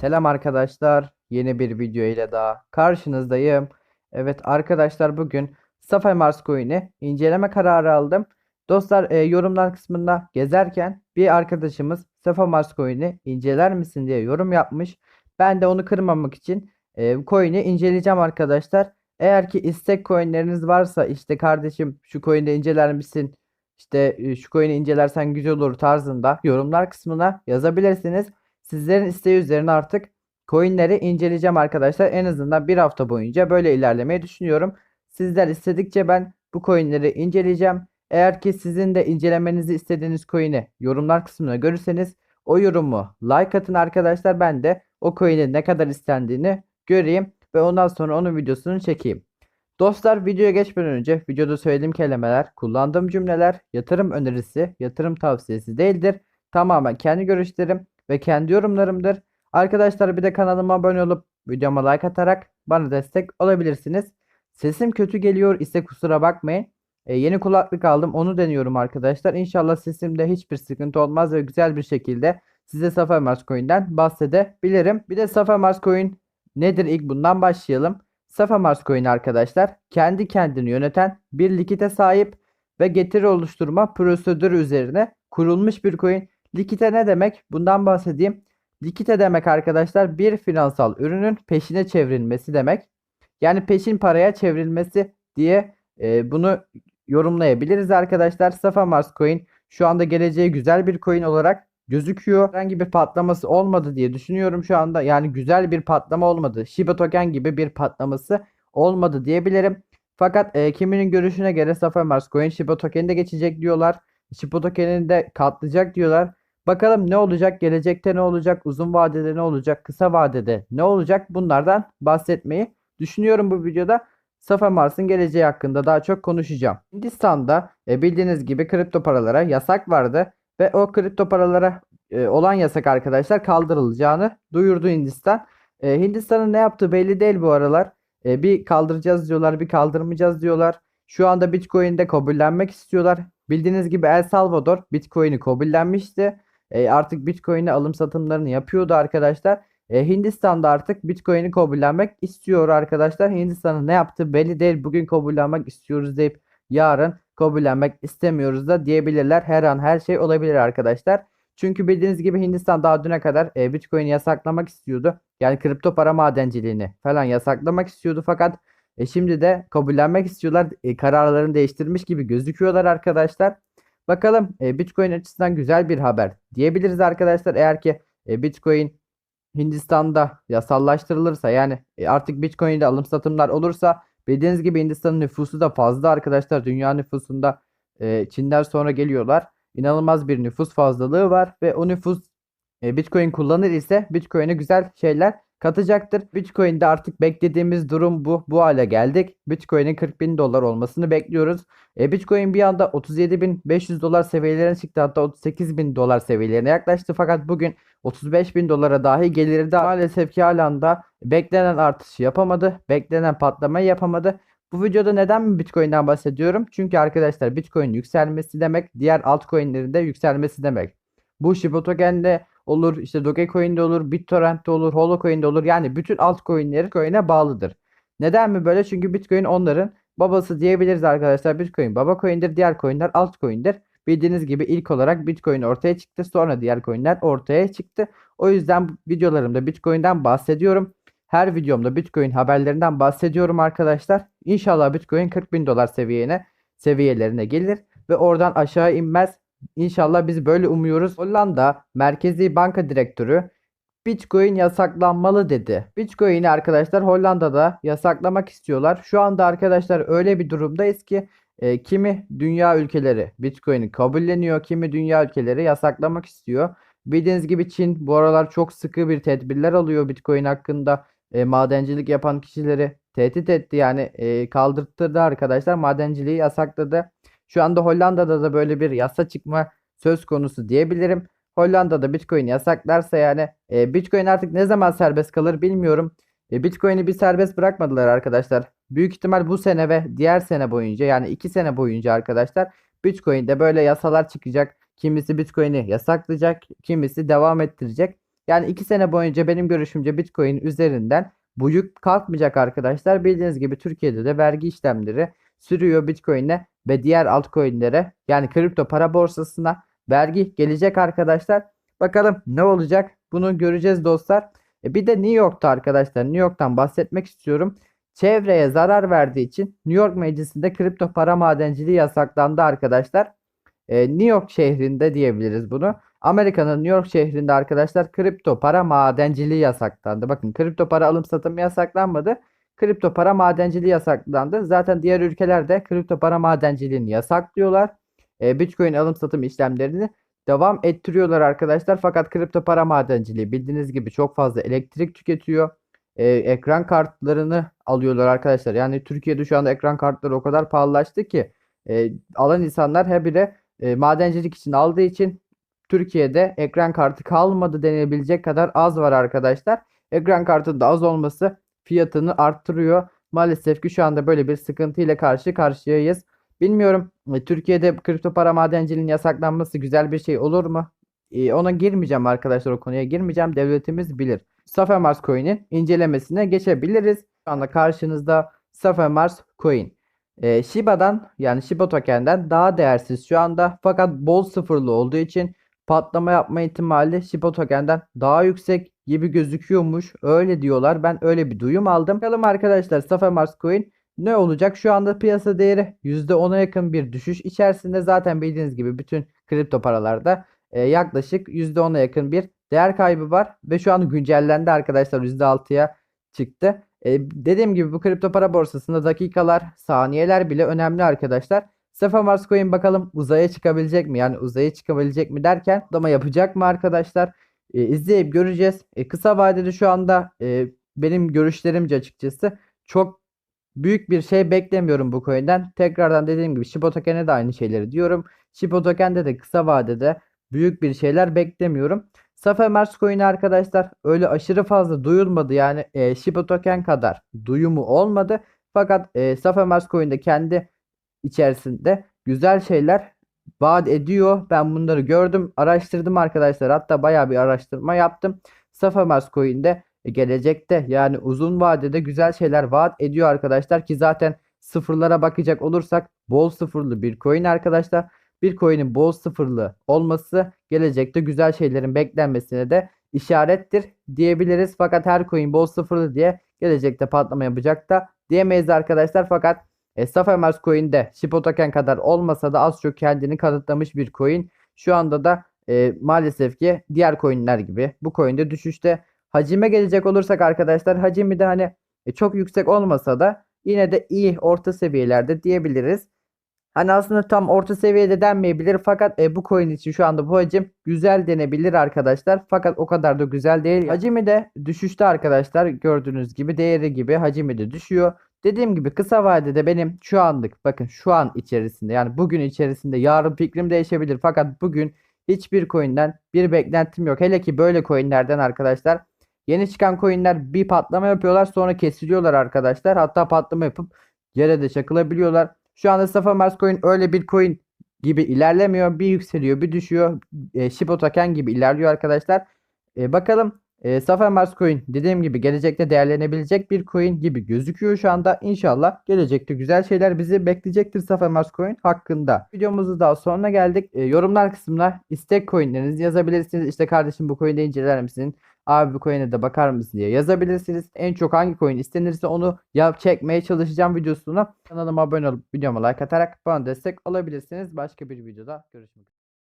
Selam arkadaşlar. Yeni bir video ile daha karşınızdayım. Evet arkadaşlar bugün Safari Mars Coin'i inceleme kararı aldım. Dostlar e, yorumlar kısmında gezerken bir arkadaşımız Safari Mars Coin'i inceler misin diye yorum yapmış. Ben de onu kırmamak için e, coin'i inceleyeceğim arkadaşlar. Eğer ki istek coinleriniz varsa işte kardeşim şu coin'i inceler misin? İşte e, şu coin'i incelersen güzel olur tarzında yorumlar kısmına yazabilirsiniz. Sizlerin isteği üzerine artık coinleri inceleyeceğim arkadaşlar. En azından bir hafta boyunca böyle ilerlemeyi düşünüyorum. Sizler istedikçe ben bu coinleri inceleyeceğim. Eğer ki sizin de incelemenizi istediğiniz coin'i yorumlar kısmına görürseniz o yorumu like atın arkadaşlar. Ben de o coin'in ne kadar istendiğini göreyim ve ondan sonra onun videosunu çekeyim. Dostlar videoya geçmeden önce videoda söylediğim kelimeler, kullandığım cümleler yatırım önerisi, yatırım tavsiyesi değildir. Tamamen kendi görüşlerim ve kendi yorumlarımdır. Arkadaşlar bir de kanalıma abone olup videoma like atarak bana destek olabilirsiniz. Sesim kötü geliyor ise kusura bakmayın. E, yeni kulaklık aldım onu deniyorum arkadaşlar. İnşallah sesimde hiçbir sıkıntı olmaz ve güzel bir şekilde size Safari Mars Coin'den bahsedebilirim. Bir de Safari Mars Coin nedir ilk bundan başlayalım. Safari Mars Coin arkadaşlar kendi kendini yöneten bir likite sahip ve getiri oluşturma prosedürü üzerine kurulmuş bir coin. Likite ne demek? Bundan bahsedeyim. Likite demek arkadaşlar bir finansal ürünün peşine çevrilmesi demek. Yani peşin paraya çevrilmesi diye e, bunu yorumlayabiliriz arkadaşlar. Safa Mars Coin şu anda geleceği güzel bir coin olarak gözüküyor. Herhangi bir patlaması olmadı diye düşünüyorum şu anda. Yani güzel bir patlama olmadı. Shiba Token gibi bir patlaması olmadı diyebilirim. Fakat e, kiminin görüşüne göre Safa Mars Coin Shiba Token'i de geçecek diyorlar. Shiba Token'i de katlayacak diyorlar. Bakalım ne olacak? Gelecekte ne olacak? Uzun vadede ne olacak? Kısa vadede ne olacak? Bunlardan bahsetmeyi düşünüyorum bu videoda. Safa Mars'ın geleceği hakkında daha çok konuşacağım. Hindistan'da e, bildiğiniz gibi kripto paralara yasak vardı ve o kripto paralara e, olan yasak arkadaşlar kaldırılacağını duyurdu Hindistan. E, Hindistan'ın ne yaptığı belli değil bu aralar. E, bir kaldıracağız diyorlar, bir kaldırmayacağız diyorlar. Şu anda Bitcoin'de kabullenmek istiyorlar. Bildiğiniz gibi El Salvador Bitcoin'i kabullenmişti. E, artık Bitcoin'e alım satımlarını yapıyordu arkadaşlar. E, Hindistan'da artık Bitcoin'i kabullenmek istiyor arkadaşlar. Hindistan'ın ne yaptığı belli değil. Bugün kabullenmek istiyoruz deyip yarın kabullenmek istemiyoruz da diyebilirler. Her an her şey olabilir arkadaşlar. Çünkü bildiğiniz gibi Hindistan daha düne kadar e, Bitcoin'i yasaklamak istiyordu. Yani kripto para madenciliğini falan yasaklamak istiyordu. Fakat e, şimdi de kabullenmek istiyorlar. E, kararlarını değiştirmiş gibi gözüküyorlar arkadaşlar. Bakalım e, Bitcoin açısından güzel bir haber diyebiliriz arkadaşlar. Eğer ki e, Bitcoin Hindistan'da yasallaştırılırsa yani e, artık Bitcoin'de alım satımlar olursa bildiğiniz gibi Hindistan'ın nüfusu da fazla arkadaşlar. Dünya nüfusunda e, Çin'den sonra geliyorlar. İnanılmaz bir nüfus fazlalığı var ve o nüfus e, Bitcoin kullanır ise Bitcoin'e güzel şeyler katacaktır. Bitcoin'de artık beklediğimiz durum bu. Bu hale geldik. Bitcoin'in 40 bin dolar olmasını bekliyoruz. E, Bitcoin bir anda 37.500 dolar seviyelerine çıktı. Hatta 38 bin dolar seviyelerine yaklaştı. Fakat bugün 35 bin dolara dahi gelirdi. Maalesef ki halen da beklenen artışı yapamadı. Beklenen patlamayı yapamadı. Bu videoda neden Bitcoin'den bahsediyorum? Çünkü arkadaşlar Bitcoin yükselmesi demek diğer altcoin'lerin de yükselmesi demek. Bu Shiba Token'de olur, işte Dogecoin'de olur, BitTorrent'te olur, Holocoin'de olur. Yani bütün altcoin'leri Bitcoin'e bağlıdır. Neden mi böyle? Çünkü Bitcoin onların babası diyebiliriz arkadaşlar. Bitcoin baba coin'dir, diğer coin'ler altcoin'dir. Bildiğiniz gibi ilk olarak Bitcoin ortaya çıktı. Sonra diğer coin'ler ortaya çıktı. O yüzden videolarımda Bitcoin'den bahsediyorum. Her videomda Bitcoin haberlerinden bahsediyorum arkadaşlar. İnşallah Bitcoin 40 bin dolar seviyene seviyelerine gelir ve oradan aşağı inmez. İnşallah biz böyle umuyoruz. Hollanda Merkezi Banka Direktörü Bitcoin yasaklanmalı dedi. Bitcoin'i arkadaşlar Hollanda'da yasaklamak istiyorlar. Şu anda arkadaşlar öyle bir durumdayız ki e, kimi dünya ülkeleri Bitcoin'i kabulleniyor, kimi dünya ülkeleri yasaklamak istiyor. Bildiğiniz gibi Çin bu aralar çok sıkı bir tedbirler alıyor Bitcoin hakkında. E, madencilik yapan kişileri tehdit etti yani e, kaldırttırdı arkadaşlar. Madenciliği yasakladı. Şu anda Hollanda'da da böyle bir yasa çıkma söz konusu diyebilirim. Hollanda'da Bitcoin yasaklarsa yani e, Bitcoin artık ne zaman serbest kalır bilmiyorum. E, Bitcoin'i bir serbest bırakmadılar arkadaşlar. Büyük ihtimal bu sene ve diğer sene boyunca yani 2 sene boyunca arkadaşlar Bitcoin'de böyle yasalar çıkacak. Kimisi Bitcoin'i yasaklayacak, kimisi devam ettirecek. Yani 2 sene boyunca benim görüşümce Bitcoin üzerinden bu yük kalkmayacak arkadaşlar. Bildiğiniz gibi Türkiye'de de vergi işlemleri sürüyor Bitcoin'e ve diğer altcoin'lere yani kripto para borsasına vergi gelecek arkadaşlar. Bakalım ne olacak? Bunu göreceğiz dostlar. E bir de New York'ta arkadaşlar New York'tan bahsetmek istiyorum. Çevreye zarar verdiği için New York Meclisi'nde kripto para madenciliği yasaklandı arkadaşlar. E, New York şehrinde diyebiliriz bunu. Amerika'nın New York şehrinde arkadaşlar kripto para madenciliği yasaklandı. Bakın kripto para alım satımı yasaklanmadı. Kripto para madenciliği yasaklandı. Zaten diğer ülkelerde kripto para madenciliğini yasaklıyorlar. E, Bitcoin alım satım işlemlerini devam ettiriyorlar arkadaşlar. Fakat kripto para madenciliği bildiğiniz gibi çok fazla elektrik tüketiyor. E, ekran kartlarını alıyorlar arkadaşlar. Yani Türkiye'de şu anda ekran kartları o kadar pahalılaştı ki e, alan insanlar her biri e, madencilik için aldığı için Türkiye'de ekran kartı kalmadı denebilecek kadar az var arkadaşlar. Ekran kartının da az olması fiyatını arttırıyor. Maalesef ki şu anda böyle bir sıkıntı ile karşı karşıyayız. Bilmiyorum e, Türkiye'de kripto para madenciliğinin yasaklanması güzel bir şey olur mu? E, ona girmeyeceğim arkadaşlar o konuya girmeyeceğim. Devletimiz bilir. Sapphire Mars Coin'in incelemesine geçebiliriz. Şu anda karşınızda Sapphire Mars Coin. E, Shiba'dan yani Shiba token'den daha değersiz şu anda fakat bol sıfırlı olduğu için patlama yapma ihtimali Shiba token'den daha yüksek gibi gözüküyormuş. Öyle diyorlar. Ben öyle bir duyum aldım. Bakalım arkadaşlar Sapphire Mars Coin ne olacak? Şu anda piyasa değeri %10'a yakın bir düşüş içerisinde. Zaten bildiğiniz gibi bütün kripto paralarda e, yaklaşık %10'a yakın bir değer kaybı var. Ve şu an güncellendi arkadaşlar %6'ya çıktı. E, dediğim gibi bu kripto para borsasında dakikalar, saniyeler bile önemli arkadaşlar. Sapphire Mars Coin bakalım uzaya çıkabilecek mi? Yani uzaya çıkabilecek mi derken atlama yapacak mı arkadaşlar? E, izleyip göreceğiz. E, kısa vadede şu anda e, benim görüşlerimce açıkçası çok büyük bir şey beklemiyorum bu coin'den. Tekrardan dediğim gibi Shiba Token'e de aynı şeyleri diyorum. Shiba Token'de de kısa vadede büyük bir şeyler beklemiyorum. Sapphire Mars Coin'i arkadaşlar öyle aşırı fazla duyulmadı. Yani e, Shiba Token kadar duyumu olmadı. Fakat e, Mars Coin'de kendi içerisinde güzel şeyler vaat ediyor. Ben bunları gördüm, araştırdım arkadaşlar. Hatta bayağı bir araştırma yaptım. Mars Coin'de e, gelecekte yani uzun vadede güzel şeyler vaat ediyor arkadaşlar ki zaten sıfırlara bakacak olursak bol sıfırlı bir coin arkadaşlar. Bir coin'in bol sıfırlı olması gelecekte güzel şeylerin beklenmesine de işarettir diyebiliriz. Fakat her coin bol sıfırlı diye gelecekte patlama yapacak da diyemeyiz arkadaşlar. Fakat e, Sapphire Mars coin'de Shiba Token kadar olmasa da az çok kendini kanıtlamış bir coin. Şu anda da e, maalesef ki diğer coin'ler gibi bu coin'de düşüşte. Hacime gelecek olursak arkadaşlar hacimi de hani e, çok yüksek olmasa da yine de iyi orta seviyelerde diyebiliriz. Hani aslında tam orta seviyede denmeyebilir fakat e, bu coin için şu anda bu hacim güzel denebilir arkadaşlar. Fakat o kadar da güzel değil. Hacimi de düşüşte arkadaşlar gördüğünüz gibi değeri gibi hacimi de düşüyor. Dediğim gibi kısa vadede benim şu anlık bakın şu an içerisinde yani bugün içerisinde yarın fikrim değişebilir. Fakat bugün hiçbir coin'den bir beklentim yok. Hele ki böyle coin'lerden arkadaşlar. Yeni çıkan coin'ler bir patlama yapıyorlar sonra kesiliyorlar arkadaşlar. Hatta patlama yapıp yere de çakılabiliyorlar. Şu anda Sapphire Mars Coin öyle bir coin gibi ilerlemiyor. Bir yükseliyor bir düşüyor. E, Shiba Token gibi ilerliyor arkadaşlar. E, bakalım e, Sapphire Mars Coin dediğim gibi gelecekte değerlenebilecek bir coin gibi gözüküyor şu anda. İnşallah gelecekte güzel şeyler bizi bekleyecektir Mars Coin hakkında. Videomuzun daha sonuna geldik. E, yorumlar kısmına istek coinlerinizi yazabilirsiniz. İşte kardeşim bu coin'de inceler misin? Abi bu coin'e de bakar mısın diye yazabilirsiniz. En çok hangi coin istenirse onu yap çekmeye çalışacağım videosunu. Kanalıma abone olup videoma like atarak bana destek olabilirsiniz. Başka bir videoda görüşmek üzere.